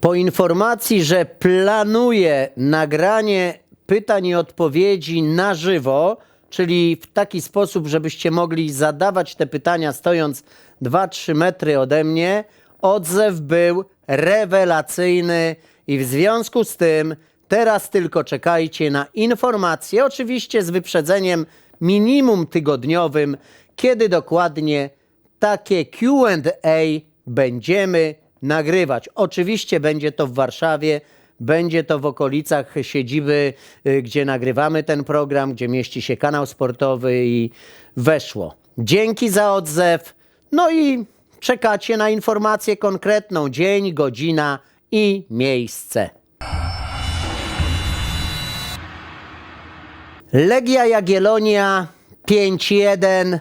Po informacji, że planuje nagranie pytań i odpowiedzi na żywo, czyli w taki sposób, żebyście mogli zadawać te pytania stojąc 2-3 metry ode mnie, odzew był rewelacyjny i w związku z tym teraz tylko czekajcie na informacje, oczywiście z wyprzedzeniem minimum tygodniowym, kiedy dokładnie takie QA będziemy nagrywać. Oczywiście będzie to w Warszawie, będzie to w okolicach siedziby, y, gdzie nagrywamy ten program, gdzie mieści się kanał sportowy i weszło. Dzięki za odzew. No i czekacie na informację konkretną: dzień, godzina i miejsce. Legia Jagiellonia 5-1.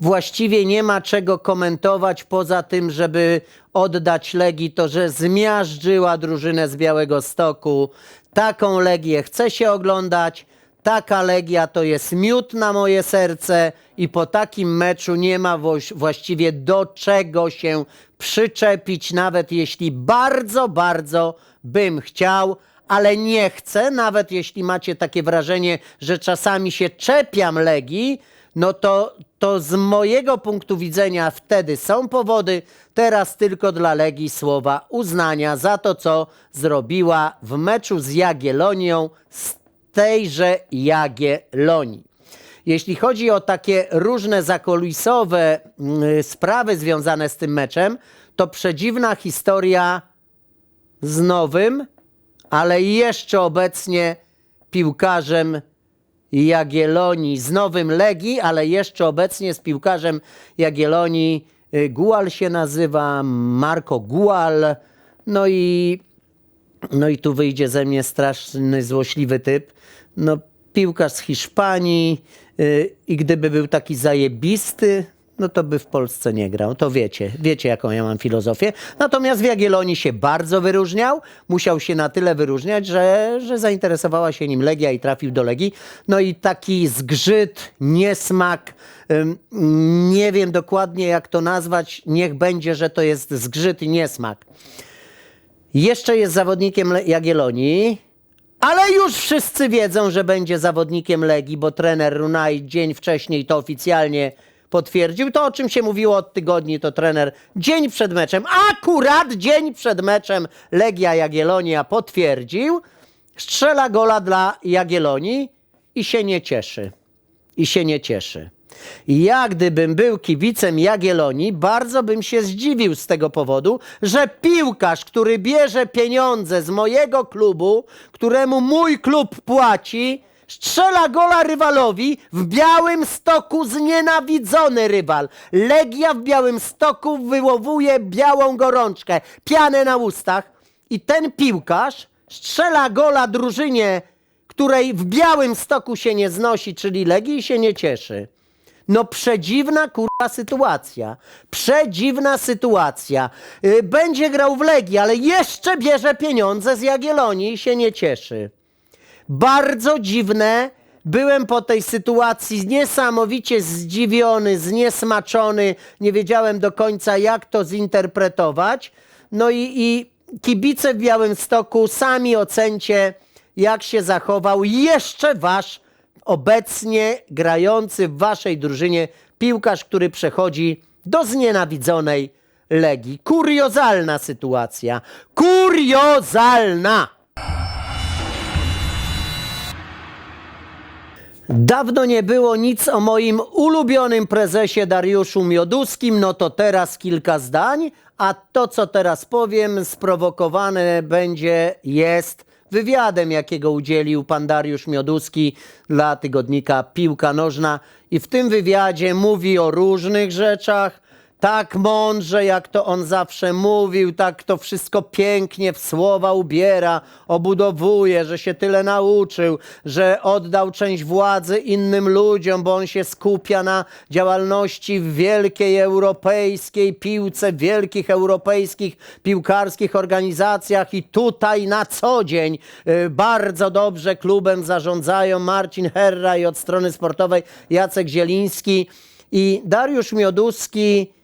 Właściwie nie ma czego komentować poza tym, żeby oddać Legii to, że zmiażdżyła drużynę z Białego Stoku. Taką Legię chce się oglądać. Taka Legia to jest miód na moje serce i po takim meczu nie ma właściwie do czego się przyczepić, nawet jeśli bardzo, bardzo bym chciał ale nie chcę, nawet jeśli macie takie wrażenie, że czasami się czepiam Legii, no to, to z mojego punktu widzenia wtedy są powody, teraz tylko dla Legii słowa uznania za to, co zrobiła w meczu z Jagiellonią z tejże Jagiellonii. Jeśli chodzi o takie różne zakulisowe mm, sprawy związane z tym meczem, to przedziwna historia z nowym, ale jeszcze obecnie piłkarzem Jagiellonii, z nowym Legii, ale jeszcze obecnie z piłkarzem Jagiellonii. y, Gual się nazywa, Marco Gual. No i, no i tu wyjdzie ze mnie straszny, złośliwy typ. No, piłkarz z Hiszpanii y, i gdyby był taki zajebisty, no to by w Polsce nie grał. To wiecie, wiecie jaką ja mam filozofię. Natomiast w Jagiellonii się bardzo wyróżniał. Musiał się na tyle wyróżniać, że, że zainteresowała się nim Legia i trafił do Legii. No i taki zgrzyt, niesmak, nie wiem dokładnie jak to nazwać. Niech będzie, że to jest zgrzyt i niesmak. Jeszcze jest zawodnikiem Le- Jagiellonii, ale już wszyscy wiedzą, że będzie zawodnikiem Legii, bo trener Runaj dzień wcześniej to oficjalnie potwierdził. To, o czym się mówiło od tygodni, to trener dzień przed meczem, akurat dzień przed meczem Legia Jagiellonia potwierdził, strzela gola dla Jagiellonii i się nie cieszy. I się nie cieszy. Ja, gdybym był kibicem Jagiellonii, bardzo bym się zdziwił z tego powodu, że piłkarz, który bierze pieniądze z mojego klubu, któremu mój klub płaci, strzela gola rywalowi w Białym Stoku znienawidzony rywal. Legia w Białym Stoku wyłowuje białą gorączkę, pianę na ustach i ten piłkarz strzela gola drużynie, której w Białym Stoku się nie znosi, czyli Legii i się nie cieszy. No przedziwna kurwa sytuacja. Przedziwna sytuacja. Y, Będzie grał w Legii, ale jeszcze bierze pieniądze z Jagiellonii i się nie cieszy. Bardzo dziwne. Byłem po tej sytuacji niesamowicie zdziwiony, zniesmaczony. Nie wiedziałem do końca, jak to zinterpretować. No i, i kibice w Białymstoku, sami ocencie, jak się zachował jeszcze wasz obecnie grający w waszej drużynie piłkarz, który przechodzi do znienawidzonej Legii. Kuriozalna sytuacja. Kuriozalna! Dawno nie było nic o moim ulubionym prezesie Dariuszu Mioduskim, no to teraz kilka zdań, a to co teraz powiem sprowokowane będzie, jest wywiadem, jakiego udzielił pan Dariusz Mioduski dla tygodnika Piłka Nożna. I w tym wywiadzie mówi o różnych rzeczach, tak mądrze, jak to on zawsze mówił, tak to wszystko pięknie w słowa ubiera, obudowuje, że się tyle nauczył, że oddał część władzy innym ludziom, bo on się skupia na działalności w wielkiej europejskiej piłce, wielkich europejskich piłkarskich organizacjach i tutaj na co dzień y, bardzo dobrze klubem zarządzają Marcin Herra i od strony sportowej Jacek Zieliński i Dariusz Mioduski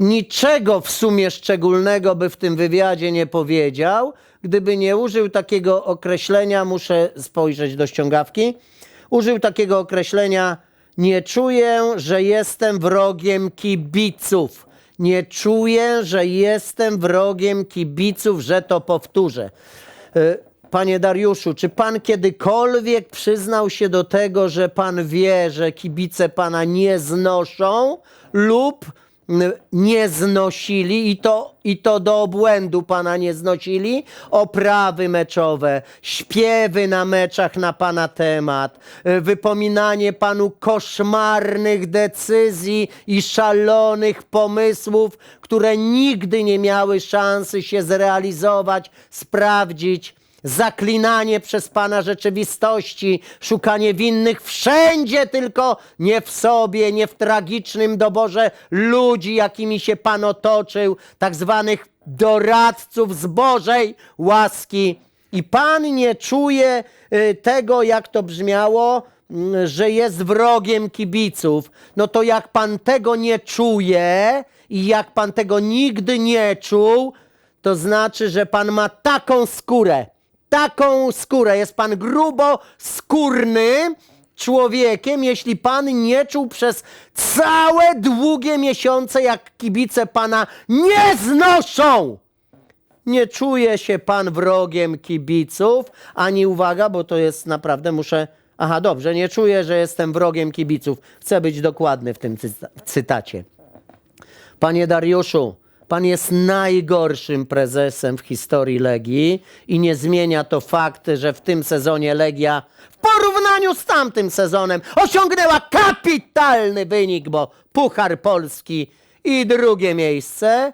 niczego w sumie szczególnego by w tym wywiadzie nie powiedział, gdyby nie użył takiego określenia, muszę spojrzeć do ściągawki, użył takiego określenia, nie czuję, że jestem wrogiem kibiców. Nie czuję, że jestem wrogiem kibiców, że to powtórzę. Y, Panie Dariuszu, czy pan kiedykolwiek przyznał się do tego, że pan wie, że kibice pana nie znoszą lub nie znosili i to, i to do obłędu pana nie znosili? Oprawy meczowe, śpiewy na meczach na pana temat, wypominanie panu koszmarnych decyzji i szalonych pomysłów, które nigdy nie miały szansy się zrealizować, sprawdzić zaklinanie przez Pana rzeczywistości, szukanie winnych wszędzie, tylko nie w sobie, nie w tragicznym doborze ludzi, jakimi się Pan otoczył, tak zwanych doradców z Bożej łaski. I Pan nie czuje y, tego, jak to brzmiało, mm, że jest wrogiem kibiców. No to jak Pan tego nie czuje i jak Pan tego nigdy nie czuł, to znaczy, że Pan ma taką skórę, taką skórę. Jest pan grubo skórny człowiekiem, jeśli pan nie czuł przez całe długie miesiące, jak kibice pana nie znoszą. Nie czuje się pan wrogiem kibiców, ani uwaga, bo to jest naprawdę, muszę. Aha, dobrze, nie czuję, że jestem wrogiem kibiców. Chcę być dokładny w tym cyta- cytacie. Panie Dariuszu, pan jest najgorszym prezesem w historii Legii i nie zmienia to fakt, że w tym sezonie Legia w porównaniu z tamtym sezonem osiągnęła kapitalny wynik, bo Puchar Polski i drugie miejsce.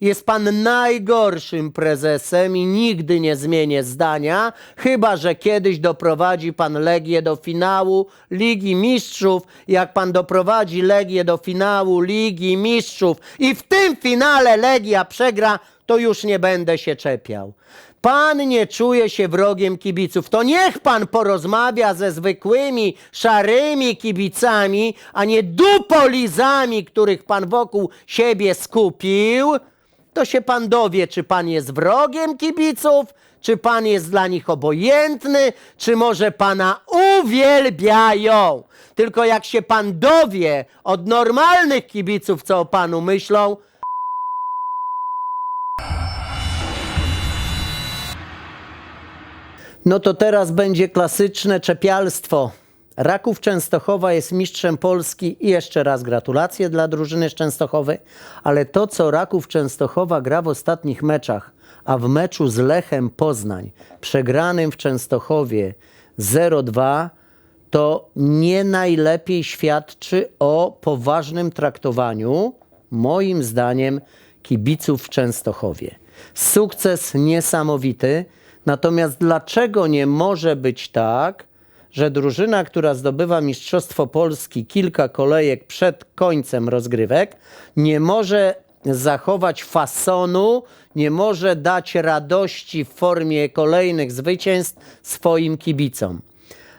Jest pan najgorszym prezesem i nigdy nie zmienię zdania, chyba że kiedyś doprowadzi pan Legię do finału Ligi Mistrzów. Jak pan doprowadzi Legię do finału Ligi Mistrzów i w tym finale Legia przegra, to już nie będę się czepiał. Pan nie czuje się wrogiem kibiców, to niech pan porozmawia ze zwykłymi, szarymi kibicami, a nie dupolizami, których pan wokół siebie skupił to się pan dowie, czy pan jest wrogiem kibiców, czy pan jest dla nich obojętny, czy może pana uwielbiają. Tylko jak się pan dowie od normalnych kibiców, co o panu myślą, No to teraz będzie klasyczne czepialstwo. Raków Częstochowa jest mistrzem Polski. I jeszcze raz gratulacje dla drużyny z Częstochowy, ale to co Raków Częstochowa gra w ostatnich meczach, a w meczu z Lechem Poznań, przegranym w Częstochowie 0-2, to nie najlepiej świadczy o poważnym traktowaniu, moim zdaniem, kibiców w Częstochowie. Sukces niesamowity, natomiast dlaczego nie może być tak, że drużyna, która zdobywa Mistrzostwo Polski kilka kolejek przed końcem rozgrywek, nie może zachować fasonu, nie może dać radości w formie kolejnych zwycięstw swoim kibicom.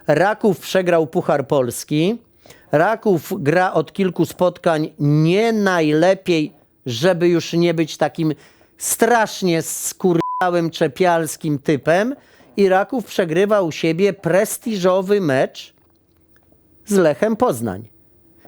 Raków przegrał Puchar Polski. Raków gra od kilku spotkań nie najlepiej, żeby już nie być takim strasznie skurczałym czepialskim typem. I Raków przegrywa u siebie prestiżowy mecz z Lechem Poznań.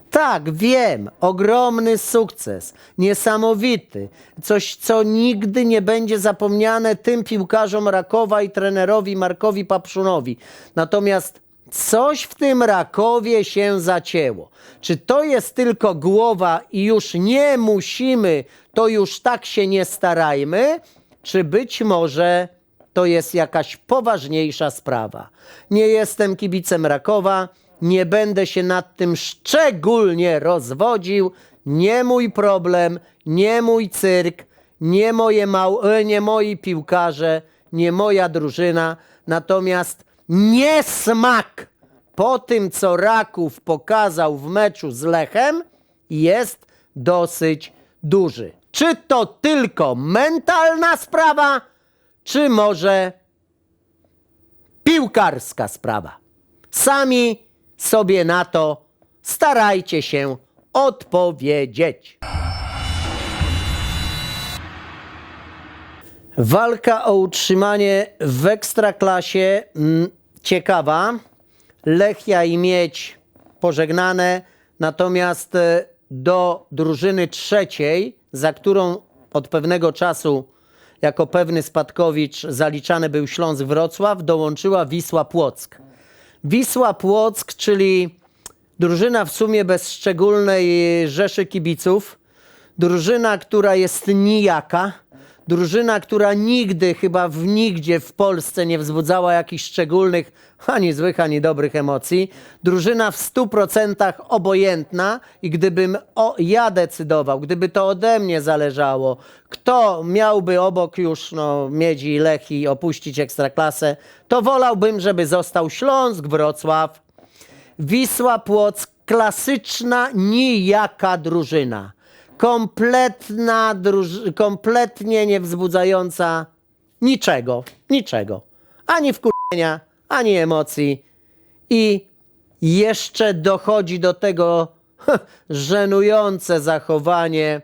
Tak, wiem, ogromny sukces, niesamowity, coś, co nigdy nie będzie zapomniane tym piłkarzom Rakowa i trenerowi Markowi Papszunowi. Natomiast coś w tym Rakowie się zacięło. Czy to jest tylko głowa i już nie musimy, to już tak się nie starajmy, czy być może to jest jakaś poważniejsza sprawa. Nie jestem kibicem Rakowa, nie będę się nad tym szczególnie rozwodził. Nie mój problem, nie mój cyrk, nie, moje mał- e, nie moi piłkarze, nie moja drużyna. Natomiast niesmak po tym, co Raków pokazał w meczu z Lechem, jest dosyć duży. Czy to tylko mentalna sprawa, czy może piłkarska sprawa. Sami sobie na to starajcie się odpowiedzieć. Walka o utrzymanie w ekstraklasie mm, ciekawa. Lechia i Miedź pożegnane, natomiast e, do drużyny trzeciej, za którą od pewnego czasu jako pewny spadkowicz zaliczany był Śląsk Wrocław, dołączyła Wisła Płock. Wisła Płock, czyli drużyna w sumie bez szczególnej rzeszy kibiców, drużyna, która jest nijaka, drużyna, która nigdy chyba w nigdzie w Polsce nie wzbudzała jakichś szczególnych ani złych, ani dobrych emocji. Drużyna w stu procentach obojętna i gdybym o, ja decydował, gdyby to ode mnie zależało, kto miałby obok już no, Miedzi i Lechi opuścić Ekstraklasę, to wolałbym, żeby został Śląsk, Wrocław, Wisła Płock, klasyczna, nijaka drużyna. Kompletna, druż- kompletnie nie wzbudzająca niczego, niczego. Ani wkurzenia, ani emocji. I jeszcze dochodzi do tego żenujące zachowanie.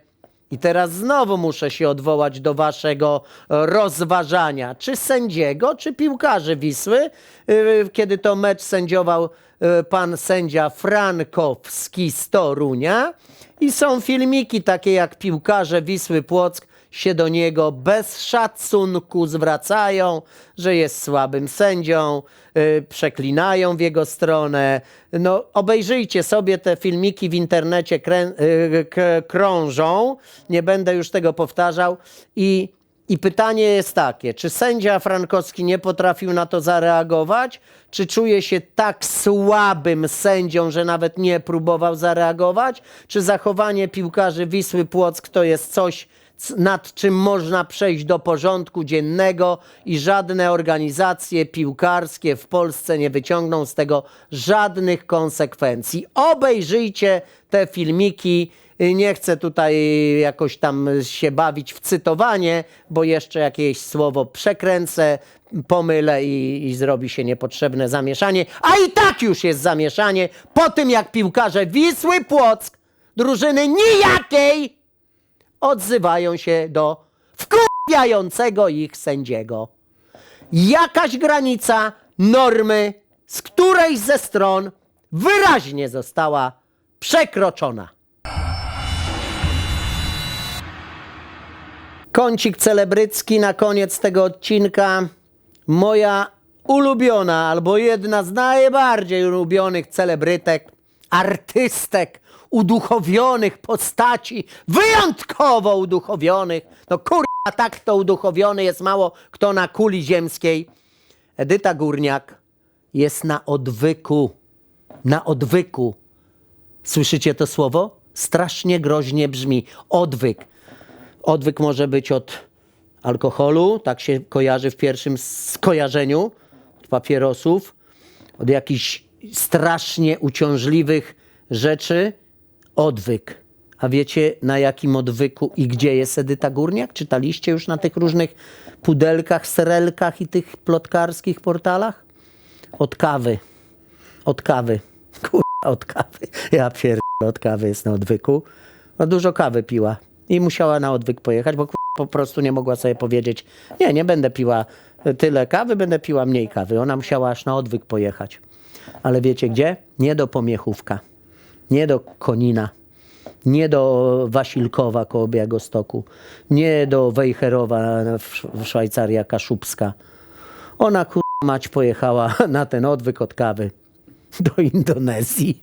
I teraz znowu muszę się odwołać do waszego rozważania, czy sędziego, czy piłkarzy Wisły, Yy, kiedy to mecz sędziował yy, pan sędzia Frankowski z Torunia. I są filmiki takie jak piłkarze Wisły Płock się do niego bez szacunku zwracają, że jest słabym sędzią, yy, przeklinają w jego stronę. No, obejrzyjcie sobie te filmiki w internecie, krę, yy, krążą, nie będę już tego powtarzał. I, I pytanie jest takie, czy sędzia Frankowski nie potrafił na to zareagować, czy czuje się tak słabym sędzią, że nawet nie próbował zareagować, czy zachowanie piłkarzy Wisły Płock to jest coś, nad czym można przejść do porządku dziennego i żadne organizacje piłkarskie w Polsce nie wyciągną z tego żadnych konsekwencji. Obejrzyjcie te filmiki. Nie chcę tutaj jakoś tam się bawić w cytowanie, bo jeszcze jakieś słowo przekręcę, pomylę i, i zrobi się niepotrzebne zamieszanie. A i tak już jest zamieszanie po tym, jak piłkarze Wisły Płock, drużyny nijakiej, odzywają się do wkurwiającego ich sędziego. Jakaś granica normy z którejś ze stron wyraźnie została przekroczona. Kącik celebrycki na koniec tego odcinka. Moja ulubiona, albo jedna z najbardziej ulubionych celebrytek, artystek, uduchowionych postaci, wyjątkowo uduchowionych. No kurwa, tak to uduchowiony jest mało kto na kuli ziemskiej. Edyta Górniak jest na odwyku. Na odwyku. Słyszycie to słowo? Strasznie groźnie brzmi. Odwyk. Odwyk może być od alkoholu, tak się kojarzy w pierwszym skojarzeniu, od papierosów, od jakichś strasznie uciążliwych rzeczy. Odwyk. A wiecie na jakim odwyku i gdzie jest Edyta Górniak? Czytaliście już na tych różnych pudelkach, serelkach i tych plotkarskich portalach? Od kawy. Od kawy. Kurwa, od kawy. Ja pierdolę, od kawy jest na odwyku. No dużo kawy piła i musiała na odwyk pojechać, bo po prostu nie mogła sobie powiedzieć, nie, nie będę piła tyle kawy, będę piła mniej kawy. Ona musiała aż na odwyk pojechać. Ale wiecie gdzie? Nie do Pomiechówka, nie do Konina, nie do Wasilkowa koło Białegostoku, nie do Wejherowa w, Szwajcarii Kaszubska. Ona kurwa mać pojechała na ten odwyk od kawy do Indonezji.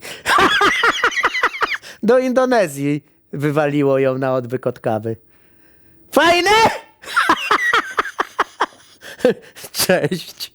do Indonezji wywaliło ją na odwyk od kawy. Fajne? Cześć.